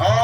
Oh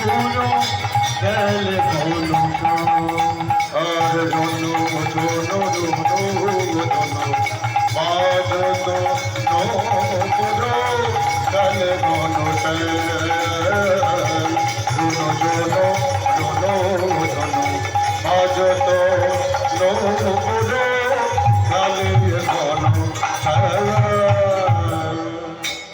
শোনো গেল বলো আর জনো জনো জনো জনো বাদত নোপুরো গেল বলো শোনো জনো জনো জনো বাদত নোপুরো গেল বলো